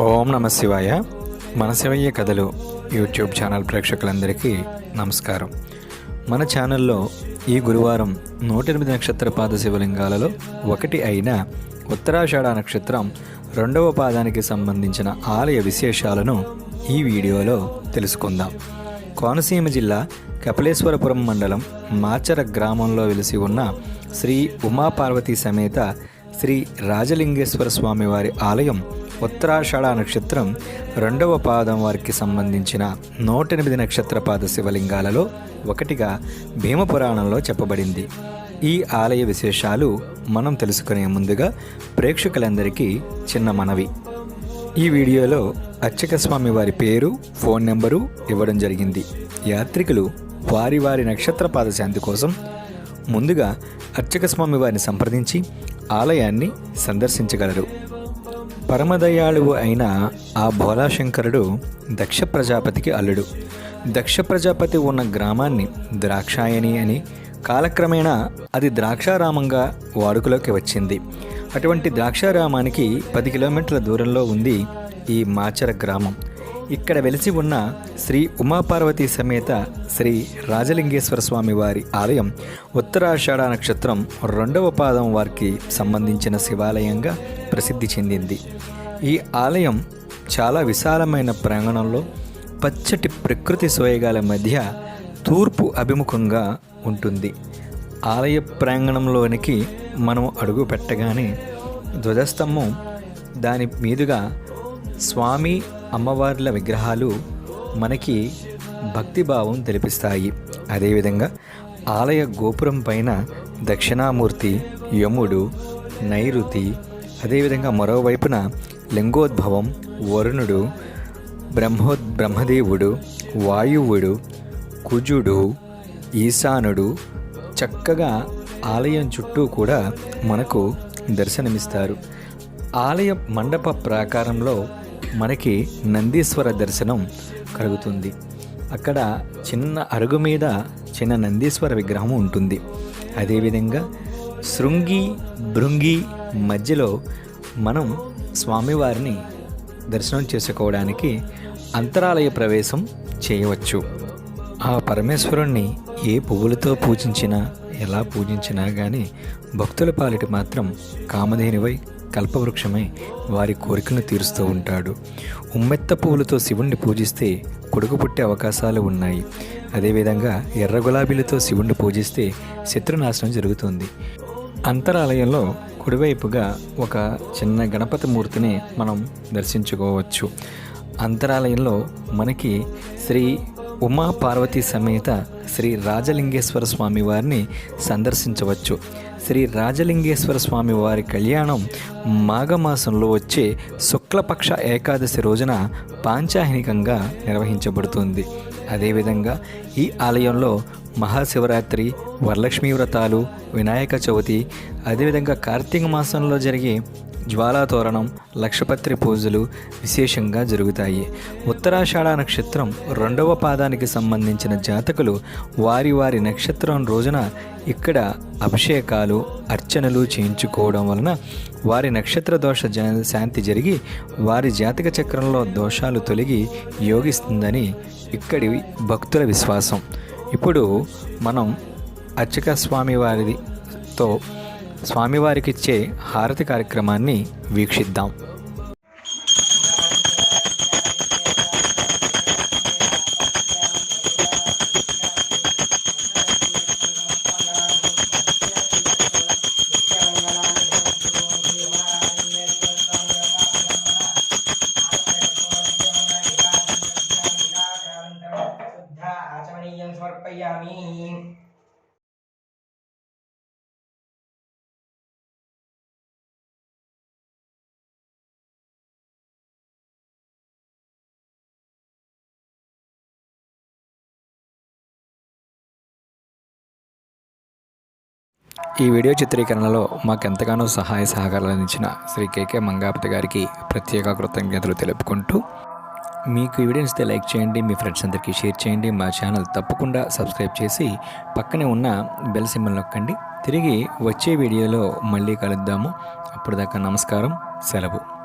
నమ శివాయ. మన శివయ్య కథలు యూట్యూబ్ ఛానల్ ప్రేక్షకులందరికీ నమస్కారం. మన ఛానల్లో ఈ గురువారం నూట ఎనిమిది నక్షత్ర పాద శివలింగాలలో ఒకటి అయిన ఉత్తరాషాఢ నక్షత్రం రెండవ పాదానికి సంబంధించిన ఆలయ విశేషాలను ఈ వీడియోలో తెలుసుకుందాం. కోనసీమ జిల్లా కపిలేశ్వరపురం మండలం మాచర గ్రామంలో వెలిసి ఉన్న శ్రీ ఉమాపార్వతి సమేత శ్రీ రాజలింగేశ్వర స్వామి వారి ఆలయం ఉత్తరాషాఢ నక్షత్రం రెండవ పాదం వారికి సంబంధించిన నూట ఎనిమిది నక్షత్ర పాద శివలింగాలలో ఒకటిగా భీమపురాణంలో చెప్పబడింది. ఈ ఆలయ విశేషాలు మనం తెలుసుకునే ముందుగా ప్రేక్షకులందరికీ చిన్న మనవి. ఈ వీడియోలో అర్చక స్వామి వారి పేరు ఫోన్ నెంబరు ఇవ్వడం జరిగింది. యాత్రికులు వారి వారి నక్షత్ర పాదశాంతి కోసం ముందుగా అర్చక స్వామి వారిని సంప్రదించి ఆలయాన్ని సందర్శించగలరు. పరమదయాళువు అయిన ఆ భోలాశంకరుడు దక్ష ప్రజాపతికి అల్లుడు. దక్ష ప్రజాపతి ఉన్న గ్రామాన్ని ద్రాక్షాయని అని కాలక్రమేణా అది ద్రాక్షారామంగా వాడుకలోకి వచ్చింది. అటువంటి ద్రాక్షారామానికి పది కిలోమీటర్ల దూరంలో ఉంది ఈ మాచర గ్రామం. ఇక్కడ వెలిసి ఉన్న శ్రీ ఉమాపార్వతి సమేత శ్రీ రాజలింగేశ్వర స్వామి వారి ఆలయం ఉత్తరాషాఢ నక్షత్రం రెండవ పాదం వారికి సంబంధించిన శివాలయంగా ప్రసిద్ధి చెందింది. ఈ ఆలయం చాలా విశాలమైన ప్రాంగణంలో పచ్చటి ప్రకృతి సోయగాల మధ్య తూర్పు అభిముఖంగా ఉంటుంది. ఆలయ ప్రాంగణంలోనికి మనం అడుగు పెట్టగానే ధ్వజస్తంభం దాని మీదుగా స్వామి అమ్మవార్ల విగ్రహాలు మనకి భక్తిభావం తెలిపిస్తాయి. అదేవిధంగా ఆలయ గోపురం పైన దక్షిణామూర్తి యముడు నైరుతి అదేవిధంగా మరోవైపున లింగోద్భవం వరుణుడు బ్రహ్మో బ్రహ్మదేవుడు వాయువుడు కుజుడు ఈశానుడు చక్కగా ఆలయం చుట్టూ కూడా మనకు దర్శనమిస్తారు. ఆలయ మండప ప్రాకారంలో మనకి నందీశ్వర దర్శనం కలుగుతుంది. అక్కడ చిన్న అరుగు మీద చిన్న నందీశ్వర విగ్రహం ఉంటుంది. అదేవిధంగా శృంగి భృంగి మధ్యలో మనం స్వామివారిని దర్శనం చేసుకోవడానికి అంతరాలయ ప్రవేశం చేయవచ్చు. ఆ పరమేశ్వరుణ్ణి ఏ పువ్వులతో పూజించినా ఎలా పూజించినా కానీ భక్తుల పాలిటి మాత్రం కామధేనివై కల్పవృక్షమై వారి కోరికలను తీరుస్తూ ఉంటాడు. ఉమ్మెత్త పువ్వులతో శివుణ్ణి పూజిస్తే కొడుకు పుట్టే అవకాశాలు ఉన్నాయి. అదేవిధంగా ఎర్ర గులాబీలతో శివుణ్ణి పూజిస్తే శత్రునాశనం జరుగుతుంది. అంతరాలయంలో కుడివైపుగా ఒక చిన్న గణపతి మూర్తిని మనం దర్శించుకోవచ్చు. అంతరాలయంలో మనకి శ్రీ ఉమా పార్వతీ సమేత శ్రీ రాజలింగేశ్వర స్వామి వారిని సందర్శించవచ్చు. శ్రీ రాజలింగేశ్వర స్వామి వారి కళ్యాణం మాఘమాసంలో వచ్చే శుక్లపక్ష ఏకాదశి రోజున పాంచాహినికంగా నిర్వహించబడుతుంది. అదేవిధంగా ఈ ఆలయంలో మహాశివరాత్రి వరలక్ష్మీ వ్రతాలు వినాయక చవితి అదేవిధంగా కార్తీక మాసంలో జరిగే జ్వాలాతోరణం లక్షపత్రి పూజలు విశేషంగా జరుగుతాయి. ఉత్తరాషాఢ నక్షత్రం రెండవ పాదానికి సంబంధించిన జాతకులు వారి వారి నక్షత్రం రోజున ఇక్కడ అభిషేకాలు అర్చనలు చేయించుకోవడం వలన వారి నక్షత్ర దోష శాంతి జరిగి వారి జాతక చక్రంలో దోషాలు తొలగి యోగిస్తుందని ఇక్కడి భక్తుల విశ్వాసం. ఇప్పుడు మనం అర్చక స్వామి వారితో స్వామివారికిచ్చే హారతి కార్యక్రమాన్ని వీక్షిద్దాం. సమర్పయామి. ఈ వీడియో చిత్రీకరణలో మాకు ఎంతగానో సహాయ సహకారాలు అందించిన శ్రీ కేకే మంగాపతి గారికి ప్రత్యేక కృతజ్ఞతలు తెలుపుకుంటూ మీకు ఈ వీడియో లైక్ చేయండి మీ ఫ్రెండ్స్ అందరికీ షేర్ చేయండి మా ఛానల్ తప్పకుండా సబ్స్క్రైబ్ చేసి పక్కనే ఉన్న బెల్ సింబల్ నొక్కండి. తిరిగి వచ్చే వీడియోలో మళ్ళీ కలుద్దాము. అప్పటిదాకా నమస్కారం సెలవు.